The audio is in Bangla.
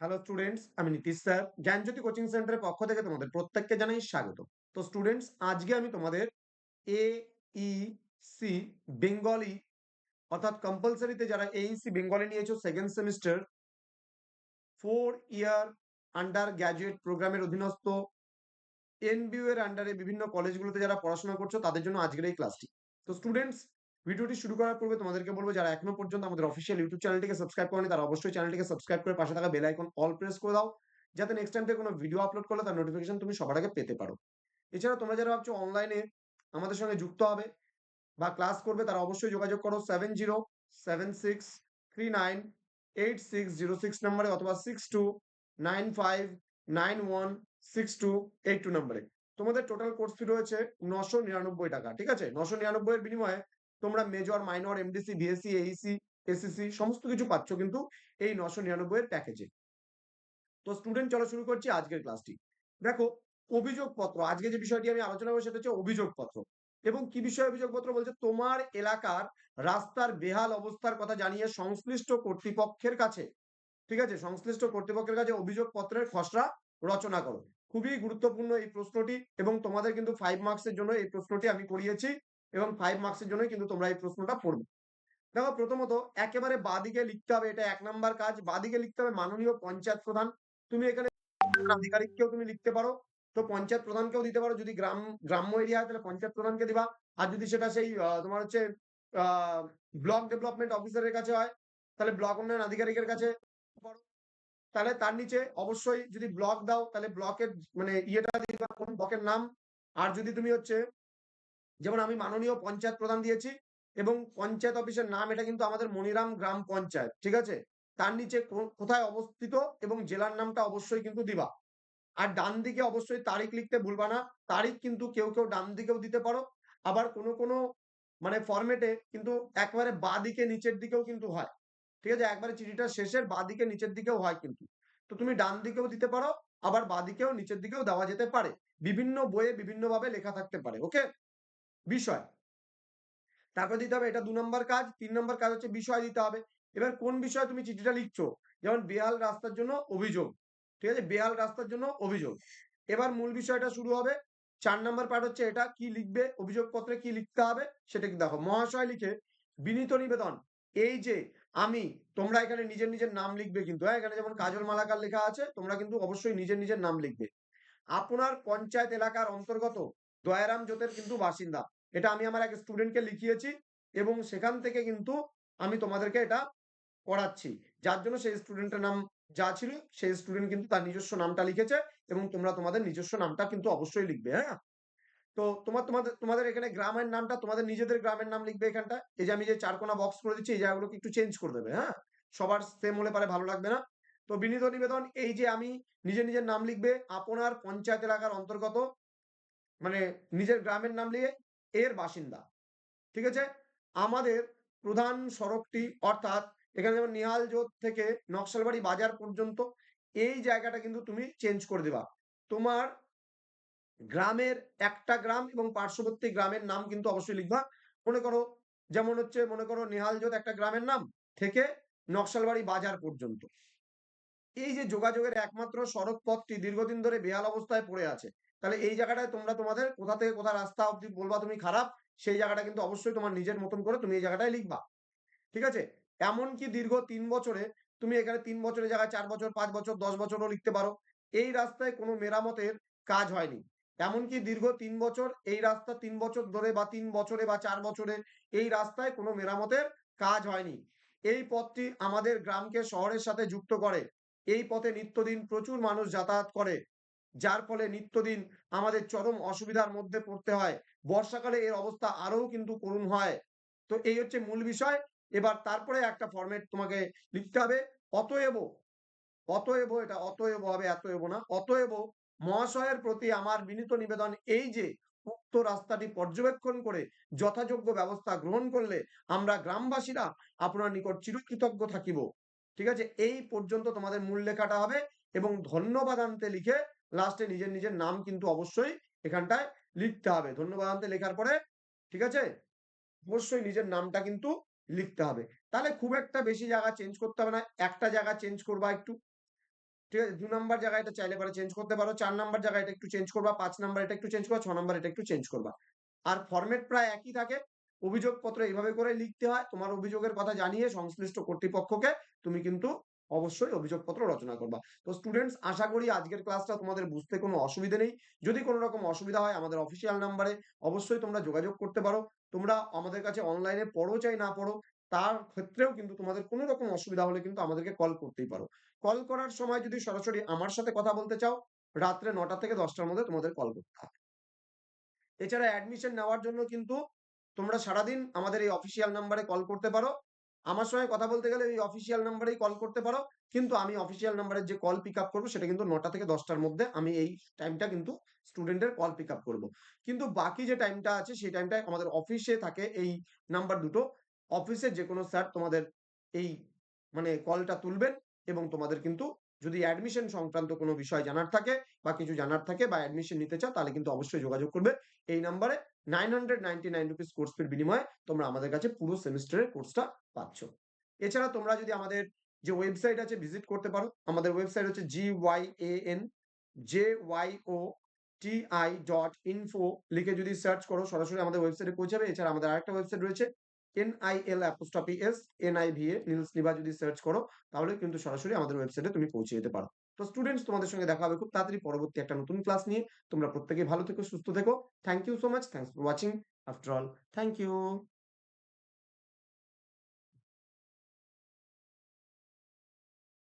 হ্যালো স্টুডেন্টস আমি নীতিশ স্যার। জ্ঞানজ্যোতি কোচিং সেন্টারের পক্ষ থেকে তোমাদের প্রত্যেককে জানাই স্বাগত। তো স্টুডেন্টস আজকে আমি তোমাদের এ ই সি বেঙ্গলি অর্থাৎ কম্পালসারিতে যারা এ এইসি বেঙ্গলি নিয়েছো second semester four year undergraduate প্রোগ্রামের অধীনস্থ এনবিউ এর আন্ডারে বিভিন্ন কলেজগুলোতে যারা পড়াশোনা করছ, তাদের জন্য আজকের এই ক্লাসটি তো স্টুডেন্টস ভিডিওটি শুরু করার পূর্বে তোমাদেরকে বলব, যারা এখনও পর্যন্ত আমাদের অফিসিয়াল ইউটিউব চ্যানেলটিকে সাবস্ক্রাইব করেনি, তারা অবশ্যই চ্যানেলটিকে সাবস্ক্রাইব করে পাশে থাকা বেল আইকন অল প্রেস করে দাও, যাতে নেক্সট টাইম থেকে কোনো ভিডিও আপলোড করলে তার নোটিফিকেশন তুমি সবার আগে পেতে পারো। এছাড়া তোমরা যারা ভাবছ অনলাইনে আমাদের সঙ্গে যুক্ত হবে বা ক্লাস করবে, তারা অবশ্যই যোগাযোগ করো seven zero seven six three nine eight six zero six নাম্বারে অথবা six two nine five nine one six two eight two নাম্বারে তোমাদের টোটাল কোর্স ফি রয়েছে নশো নিরানব্বই টাকা, ঠিক আছে? নশো নিরানব্বই এর বিনিময়ে তোমরা major minor MDC BSC AEC SSC সমস্ত কিছু পাচ্ছ কিন্তু এই নশো নিরানব্বই এর প্যাকেজে তো স্টুডেন্ট চলো শুরু করছি আজকের ক্লাসটি দেখো, অভিযোগপত্র, আজকে যে বিষয়টি আমি আলোচনা করব সেটা হচ্ছে অভিযোগপত্র। এবং কি বিষয়ে অভিযোগপত্র বলছে? তোমার এলাকার রাস্তার বেহাল অবস্থার কথা জানিয়ে সংশ্লিষ্ট কর্তৃপক্ষের কাছে, ঠিক আছে? সংশ্লিষ্ট কর্তৃপক্ষের কাছে অভিযোগপত্রের খসড়া রচনা করো। খুবই গুরুত্বপূর্ণ এই প্রশ্নটি এবং তোমাদের কিন্তু ফাইভ মার্কসের জন্য এই প্রশ্নটি আমি করিয়েছি। এবং ফাইভ মার্কসের জন্য কিন্তু তোমরা এই প্রশ্নটা পড়বে। দেখো প্রথমত, একেবারে বাদিকে লিখতে হবে, এটা এক নাম্বার কাজ। বাদিকে লিখতে হবে মাননীয় পঞ্চায়েত প্রধান। তুমি এখানে আধিকারিককেও তুমি লিখতে পারো। তো পঞ্চায়েত প্রধানকেও দিতে পারো। যদি গ্রাম, গ্রাম্য এরিয়া হয় তাহলে পঞ্চায়েত প্রধানকে দিবা। আর যদি সেটা সেই তোমার হচ্ছে ব্লক ডেভেলপমেন্ট অফিসারের কাছে হয়, তাহলে ব্লক উন্নয়ন আধিকারিকের কাছে তাহলে তার নিচে অবশ্যই যদি ব্লক দাও, তাহলে ব্লকের মানে ইয়েটা দিবা, কোন ব্লকের নাম। আর যদি তুমি হচ্ছে যেমন আমি মাননীয় পঞ্চায়েত প্রধান দিয়েছি এবং পঞ্চায়েত অফিসের নাম এটা কিন্তু আমাদের মনিরাম গ্রাম পঞ্চায়েত, ঠিক আছে? তার নিচে কোথায় অবস্থিত এবং জেলার নামটা অবশ্যই কিন্তু দিবা। আর ডান দিকে অবশ্যই তারিখ লিখতে ভুলবা না, তারিখ কিন্তু কেউ কেউ ডান দিকেও দিতে পারো। আবার কোনো কোনো মানে ফরম্যাটে কিন্তু একবারে বা দিকে নিচের দিকেও কিন্তু হয়, ঠিক আছে? একবারে চিঠিটা শেষের বা দিকে নিচের দিকেও হয় কিন্তু। তো তুমি ডান দিকেও দিতে পারো, আবার বা দিকেও নিচের দিকেও দেওয়া যেতে পারে। বিভিন্ন বইয়ে বিভিন্নভাবে লেখা থাকতে পারে ওকে বিষয়। তারপর দিতে হবে এটা দু নম্বর কাজ, তিন নম্বর কাজ হচ্ছে বিষয় দিতে হবে। এবার কোন বিষয়ে তুমি চিঠিটা লিখছো? যেমন বেহাল রাস্তার জন্য অভিযোগ। ঠিক আছে? বেহাল রাস্তার জন্য অভিযোগ। এবার মূল বিষয়টা শুরু হবে। চার নম্বর পার্ট হচ্ছে এটা, কি লিখবে? অভিযোগপত্রে কি লিখতে হবে? সেটা কি দেখো? মহাশয় লিখে বিনীত নিবেদন। এই যে আমি, তোমরা এখানে নিজের নিজের নাম লিখবে কিন্তু হ্যাঁ? এখানে যেমন কাজল মালাকার লেখা আছে, তোমরা কিন্তু অবশ্যই নিজের নিজের নাম লিখবে। আপনার পঞ্চায়েত এলাকার অন্তর্গত দয়ারাম জোতের কিন্তু বাসিন্দা। এটা আমি আমার এক স্টুডেন্টকে লিখিয়েছি এবং সেখান থেকে কিন্তু আমি তোমাদেরকে এটা করাচ্ছি যার জন্য সেই স্টুডেন্টের নাম যা ছিল, সেই স্টুডেন্ট কিন্তু তার নিজস্ব নামটা লিখেছে এবং তোমরা তোমাদের নিজস্ব নামটা কিন্তু অবশ্যই লিখবে হ্যাঁ? তো তোমার, তোমাদের তোমাদের এখানে গ্রামের নামটা তোমাদের নিজেদের গ্রামের নাম লিখবে এখানটা এই যে আমি যে চারকোনা বক্স করে দিচ্ছি, এই জায়গাগুলোকে একটু চেঞ্জ করে দেবে হ্যাঁ? সবার সেম হলে পারে ভালো লাগবে না। তো বিনীত নিবেদন, এই যে আমি নিজের নিজের নাম লিখবে, আপনার পঞ্চায়েত এলাকার অন্তর্গত মানে নিজের গ্রামের নাম লিখে এর বাসিন্দা। ঠিক আছে? আমাদের প্রধান সড়কটি অর্থাৎ এখানে যেমন নিহাল জোত থেকে নকশালবাড়ি বাজার পর্যন্ত এই জায়গাটা কিন্তু তুমি চেঞ্জ করে দেবা। তোমার গ্রামের একটা গ্রাম এবং পার্শ্ববর্তী গ্রামের নাম কিন্তু অবশ্যই লিখবা। মনে করো, যেমন হচ্ছে মনে করো নিহাল জোত একটা গ্রামের নাম থেকে নকশালবাড়ি বাজার পর্যন্ত। এই যে যোগাযোগের একমাত্র সড়ক পথটি দীর্ঘদিন ধরে বেহাল অবস্থায় পড়ে আছে। তাহলে এই জায়গাটায় তোমরা তোমাদের কোথা থেকে কোথা রাস্তা অব্দি বলবা তুমি খারাপ, সেই জায়গাটা কিন্তু অবশ্যই তোমার নিজের মতন করে তুমি এই জায়গাটায় লিখবা। ঠিক আছে? এমনকি দীর্ঘ তিন বছরে তুমি এখানে তিন বছরের জায়গায় চার বছর, পাঁচ বছর, দশ বছরও লিখতে পারো। এই রাস্তায় কোনো মেরামতের কাজ হয়নি। এমনকি দীর্ঘ তিন বছর এই রাস্তা তিন বছর ধরে বা তিন বছরে বা চার বছরে এই রাস্তায় কোনো মেরামতের কাজ হয়নি। এই পথটি আমাদের গ্রামকে শহরের সাথে যুক্ত করে। এই পথে নিত্যদিন প্রচুর মানুষ যাতায়াত করে। যার ফলে নিত্যদিন আমাদের চরম অসুবিধার মধ্যে পড়তে হয়। বর্ষাকালে এর অবস্থা আরও কিন্তু করুণ হয়। তো এই হচ্ছে মূল বিষয়। এবার তারপরে একটা ফরম্যাট তোমাকে লিখতে হবে। অতএব অতএব এটা অতএব হবে, এতএব না, অতএব মহাশয়ের প্রতি আমার বিনীত নিবেদন এই যে, উক্ত রাস্তাটি পর্যবেক্ষণ করে যথাযোগ্য ব্যবস্থা গ্রহণ করলে আমরা গ্রামবাসীরা আপনার নিকট চিরকৃতজ্ঞ থাকিব। ঠিক আছে? এই পর্যন্ত তোমাদের মূল লেখাটা হবে এবং ধন্যবাদ আনতে লিখে লাস্টে নিজের নিজের নাম কিন্তু অবশ্যই এখানটায় লিখতে হবে ধন্যবাদ আনতে লেখার পরে, ঠিক আছে অবশ্যই নিজের নামটা কিন্তু লিখতে হবে তাহলে খুব একটা বেশি জায়গা চেঞ্জ করতে হবে না একটা জায়গা চেঞ্জ করবা একটু ঠিক আছে? দু নাম্বার জায়গায় এটা চাইলে পরে চেঞ্জ করতে পারো। চার নাম্বার জায়গায় এটা একটু চেঞ্জ করবা। পাঁচ নাম্বার এটা একটু চেঞ্জ করবা। ছ নাম্বার এটা একটু চেঞ্জ করবা। আর ফরমেট প্রায় একই থাকে। অভিযোগপত্র এভাবে করে লিখতে হয়। তোমার অভিযোগের কথা জানিয়ে সংশ্লিষ্ট কর্তৃপক্ষকে তুমি কিন্তু অবশ্যই অভিযোগপত্র রচনা করবা। তো স্টুডেন্টস আশা করি আজকের ক্লাসটা তোমাদের বুঝতে কোনো অসুবিধে নেই। যদি কোনো রকম অসুবিধা হয় আমাদের অফিসিয়াল নাম্বারে অবশ্যই তোমরা যোগাযোগ করতে পারো। তোমরা আমাদের কাছে অনলাইনে পড়ো চাই না পড়ো, তার ক্ষেত্রেও কিন্তু তোমাদের কোনো রকম অসুবিধা হলে কিন্তু আমাদেরকে কল করতেই পারো। কল করার সময় যদি সরাসরি আমার সাথে কথা বলতে চাও, রাত্রে নটা থেকে দশটার মধ্যে তোমাদের কল করতে হবে। এছাড়া অ্যাডমিশন নেওয়ার জন্য কিন্তু তোমরা সারাদিন আমাদের এই অফিসিয়াল নাম্বারে কল করতে পারো। আমার সঙ্গে কথা বলতে গেলে এই অফিসিয়াল নাম্বারেই কল করতে পারো। কিন্তু আমি অফিসিয়াল নাম্বারের যে কল পিক আপ করব, সেটা কিন্তু নটা থেকে দশটার মধ্যে আমি এই টাইমটা কিন্তু স্টুডেন্টের কল পিক আপ করব কিন্তু বাকি যে টাইমটা আছে, সেই টাইমটায় আমাদের অফিসে থাকে এই নাম্বার দুটো। অফিসের যেকোনো স্যার তোমাদের এই মানে কলটা তুলবেন এবং তোমাদের কিন্তু যদি অ্যাডমিশন সংক্রান্ত কোনো বিষয় জানার থাকে বা কিছু জানার থাকে বা অ্যাডমিশন নিতে চাও, তাহলে কিন্তু অবশ্যই যোগাযোগ করবে। এই নাম্বারে 999 রুপিস কোর্স ফির বিনিময়ে তোমরা আমাদের কাছে পুরো সেমেস্টারের কোর্সটা পাচ্ছ। এছাড়া তোমরা যদি আমাদের যে ওয়েবসাইট আছে ভিজিট করতে পারো। আমাদের ওয়েবসাইট হচ্ছে gyanjyoti.info লিখে যদি সার্চ করো, সরাসরি আমাদের ওয়েবসাইটে পৌঁছে যাবে। এছাড়া আমাদের আরেকটা ওয়েবসাইট রয়েছে NIL apostrophe S NIVA Nil's Niva যদি সার্চ করো, তাহলে কিন্তু সরাসরি আমাদের ওয়েবসাইটে তুমি পৌঁছে যেতে পারো। তো স্টুডেন্টস তোমাদের সঙ্গে দেখা হবে খুব তাড়াতাড়ি পরবর্তী একটা নতুন ক্লাস নিয়ে। তোমরা প্রত্যেকে ভালো থেকো, সুস্থ থেকো। Thank you so much. Thanks for watching. After all thank you.